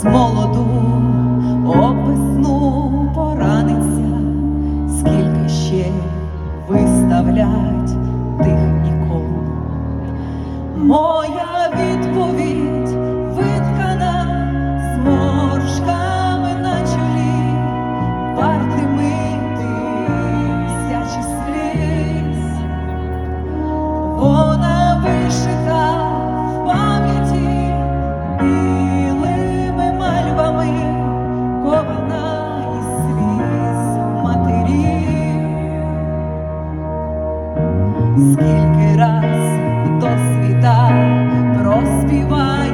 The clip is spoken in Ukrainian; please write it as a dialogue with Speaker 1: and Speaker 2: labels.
Speaker 1: з молоду об весну пораниться, скільки ще виставляє. скільки раз до світа проспівай.